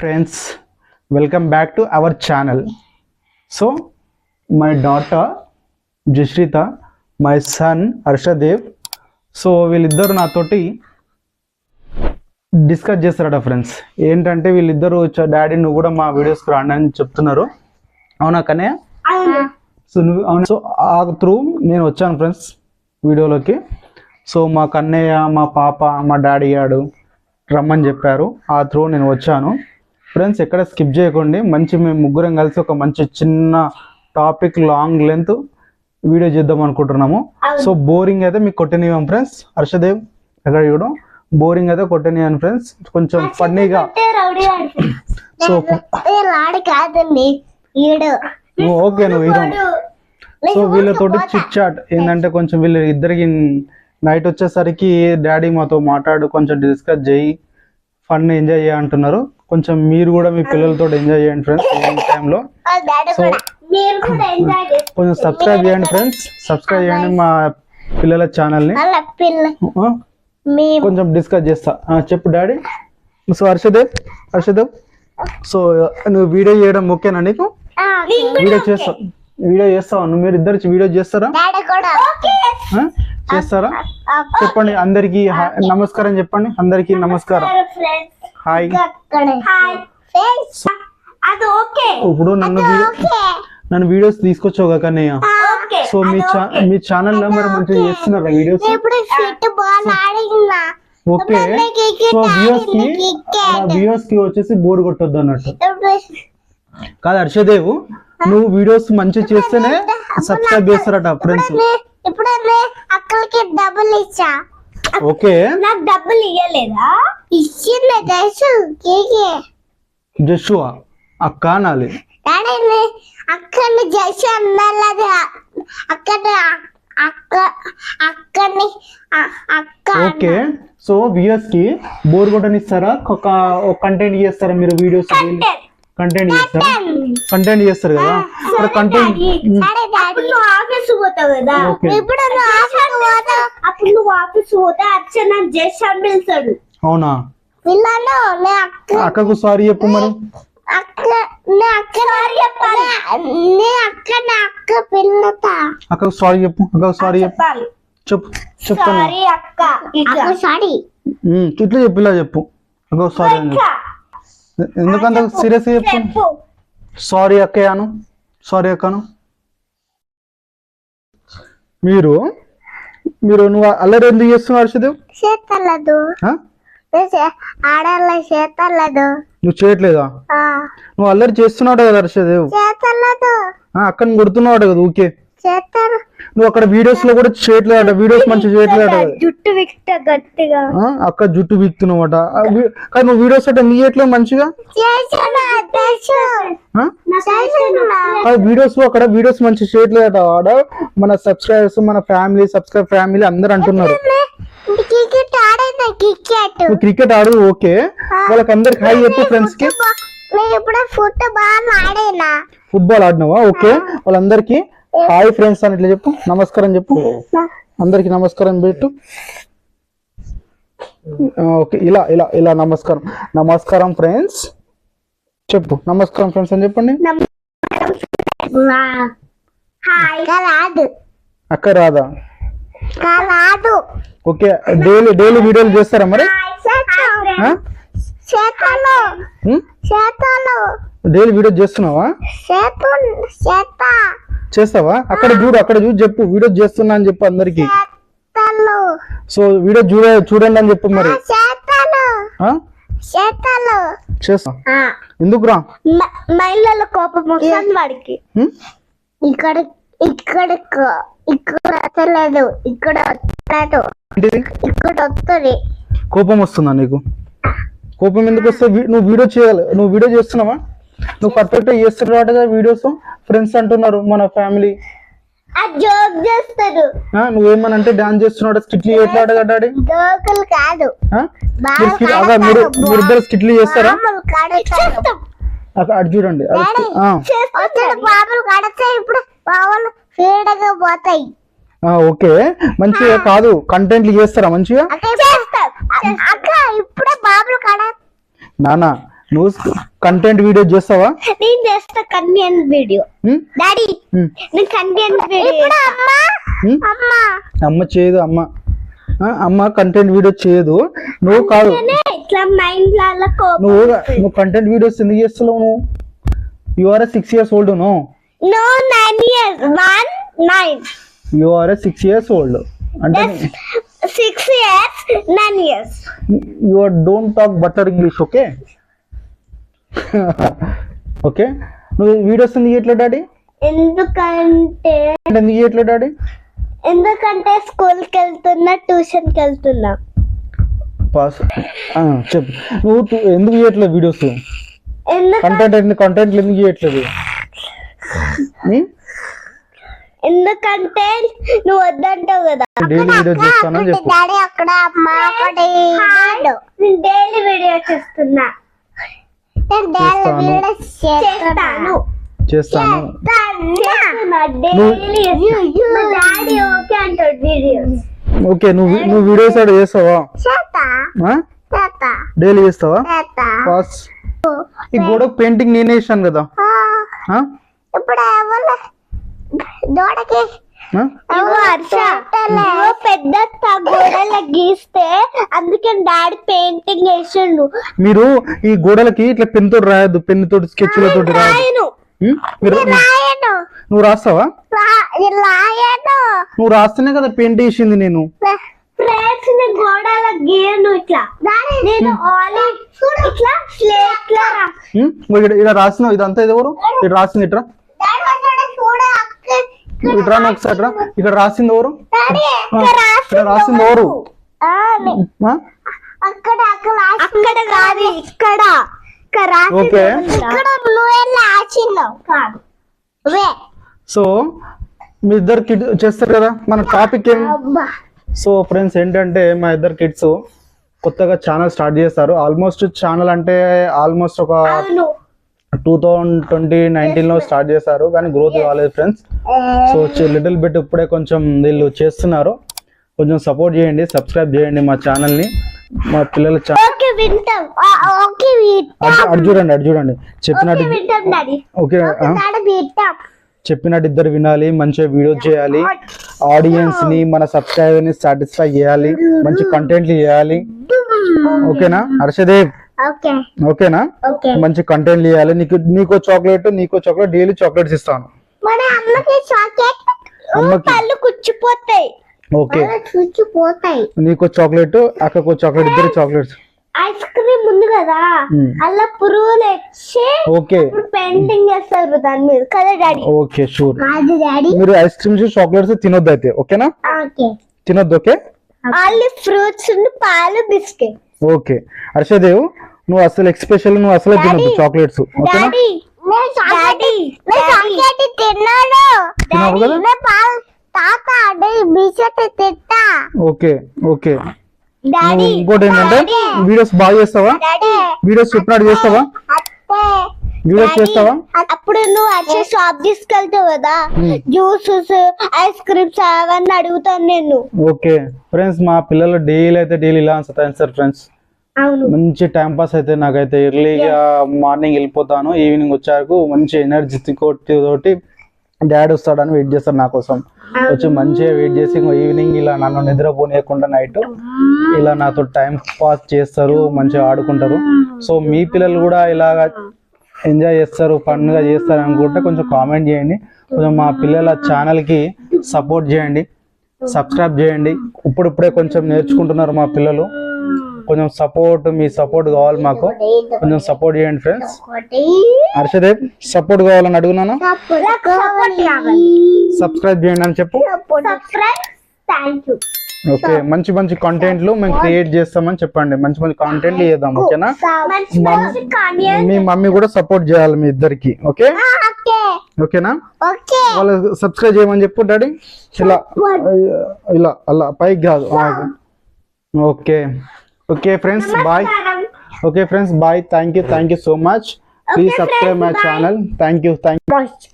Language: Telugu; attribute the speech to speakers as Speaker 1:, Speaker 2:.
Speaker 1: Friends welcome back to our channel so my daughter Jushritha my son Harshadev so వీళ్ళిద్దరు నాతోటి డిస్కస్ చేస్తారట ఫ్రెండ్స్ ఏంటంటే వీళ్ళిద్దరు డాడీ నువ్వు కూడా మా వీడియోస్కి రాండి అని చెప్తున్నారు అవునా కనే సో నువ్వు అవును సో ఆ త్రూ నేను వచ్చాను ఫ్రెండ్స్ వీడియోలోకి సో మా కన్నయ్య మా పాప మా డాడీ ఆడు రమ్మని చెప్పారు ఆ త్రూ నేను వచ్చాను ఫ్రెండ్స్ ఎక్కడ స్కిప్ చేయకండి మంచి మేము ముగ్గురం కలిసి ఒక మంచి చిన్న టాపిక్ లాంగ్ లెంత్ వీడియో చేద్దాం అనుకుంటున్నాము సో బోరింగ్ అయితే మీకు కొట్టనివ్వం ఫ్రెండ్స్ హర్షదేవ్ ఎక్కడ చూడడం బోరింగ్ అయితే కొట్టనివ్వం ఫ్రెండ్స్ కొంచెం ఫన్నీగా సో ఓకే నువ్వు హీరో సో వీళ్ళతోటి చిట్ చాట్ ఏంటంటే కొంచెం వీళ్ళు ఇద్దరికి నైట్ వచ్చేసరికి డాడీ మాతో మాట్లాడు కొంచెం డిస్కస్ చేయి ఫన్ ఎంజాయ్ చేయ అంటున్నారు కొంచెం మీరు కూడా మీ పిల్లలతో ఎంజాయ్ చేయండి ఫ్రెండ్స్ టైంలో సో కొంచెం సబ్స్క్రైబ్ చేయండి ఫ్రెండ్స్ సబ్స్క్రైబ్ చేయండి మా పిల్లల ఛానల్ని కొంచెం డిస్కస్ చేస్తా చెప్పు daddy so Harshadev Harshadev so నువ్వు వీడియో చేయడం ఓకేనా నీకు వీడియో చేస్తా వీడియో చేస్తావా నువ్వు మీరు ఇద్దరు వీడియో చేస్తారా చేస్తారా చెప్పండి అందరికీ నమస్కారం చెప్పండి అందరికీ నమస్కారం హాయ్
Speaker 2: oh,
Speaker 1: ఇప్పుడు నన్ను నన్ను వీడియోస్ తీసుకొచ్చావు కన్నయ్య సో ah, మీ మీ ఛానల్ లో మరి మంచిగా చేస్తున్నారా వీడియోస్ ఓకే సో వ్యూస్ కి వ్యూస్ కి వచ్చేసి బోర్ కొట్టొద్దు అన్నట్టు కాదు హర్షదేవ్ నువ్వు వీడియోస్ మంచి చేస్తేనే సబ్స్క్రైబ్ చేస్తారట ఫ్రెండ్స్
Speaker 2: ఇప్పుడు అక్కలకి డబ్బులు ఇచ్చా
Speaker 1: ఓకే
Speaker 2: నాకు డబ్బులు ఇయ్యలేదా ఇచ్చిన దశు కేకే
Speaker 1: జషువా అక్క అనాలి
Speaker 2: డాడీ అక్కని జషు అన్నాలి అక్కడ అక్క అక్కని అక్క
Speaker 1: ఓకే సో వ్యూయర్స్ కి బోర్ కొట్టనిస్తారా ఒక కంటెంట్ చేస్తారా మీరు వీడియోస్ కంటెంట్ చేస్తారు కంటెంట్ చేస్తారు కదా ఇప్పుడు కంటెంట్
Speaker 2: ఆఫీస్ పోతావు కదా ఇప్పుడు ఆఫీస్ పోతా అప్పుడు ఆఫీస్ అర్చన జస్ట్ అమ్మిస్తాడు
Speaker 1: అవునా
Speaker 2: అక్క
Speaker 1: అక్కకు సారీ చెప్పు మరి
Speaker 2: అక్క అక్క సారీ చెప్పాలి అక్క నా
Speaker 1: అక్కకు సారీ చెప్పు అక్కకు సారీ చెప్పు చెప్పు చెప్తాను
Speaker 2: సారీ అక్క అక్క
Speaker 1: చెప్పు ఇలా చెప్పు అక్కకు సారీ అని ఎందుకంత సీరియస్ చెప్పు సారీ అక్కయ్యను సారీ అక్కను మీరు మీరు నువ్వు అల్లరి ఎందుకు చేస్తున్నావు హర్షదేవ్ నువ్వు చేయట్లేదా నువ్వు అల్లరి చేస్తున్నాడు కదా హర్షదేవ్ అక్కడ కొడుతున్నాడు కదా ఊకే నువ్వు అక్కడ వీడియోస్ లో కూడా చేయట్లేదు వీడియోస్ మంచి చేయట్లేదు
Speaker 2: జుట్టు విక్త గట్టిగా
Speaker 1: అక్క జుట్టు విక్తున్నావట కానీ నువ్వు వీడియోస్ అంటే నీ ఎట్లా మంచిగా వీడియోస్ అక్కడ వీడియోస్ మంచి చేయట్లేదట ఆడ మన సబ్స్క్రైబర్స్ మన ఫ్యామిలీ సబ్స్క్రైబ్ ఫ్యామిలీ అందరు అంటున్నారు
Speaker 2: క్రికెట్ క్రికెట్
Speaker 1: ఆడు ఓకే వాళ్ళకందరికి హాయ్ చెప్పు ఫ్రెండ్స్ కి
Speaker 2: ఫుట్బాల్
Speaker 1: ఆడినావా ఓకే వాళ్ళందరికి హాయ్ ఫ్రెండ్స్ అని ఇట్లా చెప్పు నమస్కారం చెప్పు అందరికి నమస్కారం పెట్టు ఓకే ఇలా ఇలా ఇలా నమస్కారం నమస్కారం ఫ్రెండ్స్ చెప్పు నమస్కారం ఫ్రెండ్స్ అని చెప్పండి అక్క రాదా
Speaker 2: కాదు
Speaker 1: ఓకే డైలీ డైలీ వీడియోలు చేస్తారా మరి డైలీ వీడియో చేస్తున్నావా చేస్తావా అక్కడ చూడు అక్కడ చూసి చెప్పు వీడియో చేస్తున్నా అని చెప్పు అందరికి సో వీడియో చూడ చూడండి అని చెప్పు మరి చేస్తా ఎందుకు రా
Speaker 2: మహిళల కోపం వాడికి ఇక్కడ ఇక్కడ ఇక్కడ వస్తలేదు ఇక్కడ వస్తలేదు ఇక్కడ వస్తుంది
Speaker 1: కోపం వస్తుందా నీకు కోపం ఎందుకు వస్తే నువ్వు వీడియో చేయాలి నువ్వు వీడియో చేస్తున్నావా నువ్వు పర్ఫెక్ట్ చేస్తున్నావు కదా వీడియోస్ ఫ్రెండ్స్ అంటున్నారు మన ఫ్యామిలీ
Speaker 2: నువ్వేమని
Speaker 1: అంటే డాన్స్ చేస్తున్నాడు స్కిట్లు ఎట్లాడు కదా
Speaker 2: కాదు
Speaker 1: మీరు ఇద్దరు స్కిట్లు చేస్తారా అక్కడ చూడండి ఓకే మంచిగా కాదు కంటెంట్లు చేస్తారా మంచిగా నానా నువ్వు కంటెంట్ వీడియో చేస్తావా
Speaker 2: నేను చేస్తా కంటెంట్ వీడియో డాడీ నేను కంటెంట్ వీడియో అమ్మ అమ్మ
Speaker 1: చేయదు అమ్మ అమ్మ కంటెంట్ వీడియో చేయదు నువ్వు కాదు నువ్వు నువ్వు కంటెంట్ వీడియోస్ ఎందుకు చేస్తున్నావు నువ్వు you are six years old no
Speaker 2: nine nine
Speaker 1: you are six years old అంటే
Speaker 2: six nine years
Speaker 1: don't talk butter English okay okay నువ్వు వీడియోస్ ఎందుకు చేయట్లేదు డాడీ
Speaker 2: ఎందుకంటే
Speaker 1: ఎందుకు చేయట్లేదు డాడీ
Speaker 2: ఎందుకంటే స్కూల్కి వెళ్తున్నా ట్యూషన్కి వెళ్తున్నా
Speaker 1: పాస్ చెప్పు నువ్వు ఎందుకు చేయట్లేదు వీడియోస్ కంటెంట్ కంటెంట్ ఎందుకు చేయట్లేదు
Speaker 2: ఎందుకంటే నువ్వు వద్దంటావు కదా
Speaker 1: డైలీ వీడియో చెప్పు
Speaker 2: డాడీ అక్కడ అమ్మా అక్కడ డైలీ వీడియో చేస్తున్నా నేను
Speaker 1: డైలీ
Speaker 2: వీడియో
Speaker 1: చేస్తాను
Speaker 2: చేస్తాను ఓకే
Speaker 1: నువ్వు నువ్వు వీడియోస్ ఆడ చేస్తావా డైలీ చేస్తావా ఈ గోడ పెయింటింగ్ నేనే ఇస్తాను కదా మీరు ఈ గోడలకి ఇట్లా పెన్ తోటి రాయద్దు పెన్ తోటి స్కెచ్ తోటి
Speaker 2: రాయను
Speaker 1: నువ్వు రాస్తావా నువ్వు రాస్తేనే కదా పెయింట్ వేసింది నేను ఇలా రాసిన ఇదంతా ఎవరు ఇక్కడ రాసింది ఇట్రా ఇట్రా ఒకసారి ఇక్కడ రాసింది ఎవరు ఇక్కడ రాసింది ఎవరు
Speaker 2: అక్కడ అక్కడ ఇక్కడ
Speaker 1: ఓకే సో మీ ఇద్దరు కిడ్ చేస్తారు కదా మన టాపిక్ ఏం సో ఫ్రెండ్స్ ఏంటంటే మా ఇద్దరు కిడ్స్ కొత్తగా ఛానల్ స్టార్ట్ చేస్తారు ఆల్మోస్ట్ ఛానల్ అంటే ఆల్మోస్ట్ ఒక టూ థౌజండ్ ట్వంటీ నైన్టీన్లో స్టార్ట్ చేశారు కానీ గ్రోత్ కాలేదు ఫ్రెండ్స్ సో లిటిల్ బిట్ ఇప్పుడే కొంచెం వీళ్ళు చేస్తున్నారు కొంచెం సపోర్ట్ చేయండి సబ్స్క్రైబ్ చేయండి మా ఛానల్ని మా పిల్లలు అటు చూడండి అటు చూడండి చెప్పినట్టు
Speaker 2: ఓకే
Speaker 1: చెప్పినట్టు ఇద్దరు వినాలి మంచిగా వీడియో చేయాలి ఆడియన్స్ ని మన సబ్స్క్రైబర్ ని సాటిస్ఫై చేయాలి mm-hmm. మంచి కంటెంట్లు చేయాలి mm-hmm. ఓకేనా హర్షదేవ్ ఓకేనా మంచి కంటెంట్ చేయాలి నీకు నీకో చాక్లెట్ నీకో చాక్లెట్ డైలీ చాక్లెట్స్ ఇస్తాను ఓకే
Speaker 2: స్విచ్
Speaker 1: నీకు చాక్లెట్ అక్కకు చాక్లెట్ ఇద్దరు చాక్లెట్స్
Speaker 2: ఐస్ క్రీమ్ ఉంది కదా
Speaker 1: hmm.
Speaker 2: అలా పురుగులు వచ్చి
Speaker 1: ఓకే
Speaker 2: పెయింటింగ్ చేస్తారు దాని మీద కదా డాడీ
Speaker 1: ఓకే షూర్ మీరు ఐస్ క్రీమ్స్ చాక్లెట్స్ తినొద్దు అయితే ఓకేనా
Speaker 2: ఓకే
Speaker 1: తినొద్దు ఓకే
Speaker 2: ఆల్ ఫ్రూట్స్ పాలు బిస్కెట్
Speaker 1: ఓకే హర్షదేవ్ నువ్వు అసలు ఎక్స్పెషల్ నువ్వు అసలు తినొద్దు చాక్లెట్స్
Speaker 2: తిన్నాను
Speaker 1: కదా
Speaker 2: తాత తిట్టా
Speaker 1: ఓకే ఓకే నువ్వు ఇంకోటి ఏంటంటే వీడియోస్ బాగా చేస్తావా వీడియోస్ చెప్పినట్టు చేస్తావా వీడియోస్ చేస్తావా
Speaker 2: అప్పుడు నువ్వు వచ్చే షాప్ తీసుకెళ్తావు కదా జ్యూసెస్ ఐస్ క్రీమ్స్ అవన్నీ అడుగుతాను నేను
Speaker 1: ఓకే ఫ్రెండ్స్ మా పిల్లలు డైలీ అయితే డైలీ ఇలా సార్ ఫ్రెండ్స్ మంచి టైం పాస్ అయితే నాకైతే ఎర్లీగా మార్నింగ్ వెళ్ళిపోతాను ఈవినింగ్ వచ్చాక మంచి ఎనర్జీ తోటి డాడీ వస్తాడని వెయిట్ చేస్తారు నా కోసం వచ్చి మంచిగా వెయిట్ చేసి ఈవినింగ్ ఇలా నన్ను నిద్రపోనియకుండా నైట్ ఇలా నాతో టైం పాస్ చేస్తారు మంచిగా ఆడుకుంటారు సో మీ పిల్లలు కూడా ఇలాగ ఎంజాయ్ చేస్తారు ఫన్గా చేస్తారు అనుకుంటే కొంచెం కామెంట్ చేయండి కొంచెం మా పిల్లల ఛానల్కి సపోర్ట్ చేయండి సబ్స్క్రైబ్ చేయండి ఇప్పుడిప్పుడే కొంచెం నేర్చుకుంటున్నారు మా పిల్లలు కొంచెం సపోర్ట్ మీ సపోర్ట్ కావాలి మాకు కొంచెం సపోర్ట్ చేయండి ఫ్రెండ్స్ హర్షదేవ్ సపోర్ట్ కావాలని అడుగున్నాను సబ్స్క్రైబ్ చేయండి అని చెప్పు ఓకే మంచి మంచి కంటెంట్లు మేము క్రియేట్ చేస్తామని చెప్పండి మంచి మంచి కంటెంట్లు చేద్దాం ఓకేనా మీ మమ్మీ కూడా సపోర్ట్ చేయాలి మీ ఇద్దరికి ఓకే ఓకేనా వాళ్ళు సబ్స్క్రైబ్ చేయమని చెప్పు డాడీ ఇలా ఇలా అలా పైకి కాదు okay Okay friends, bye. Okay friends, bye. Thank you so much. Please subscribe my channel. Thank
Speaker 2: you.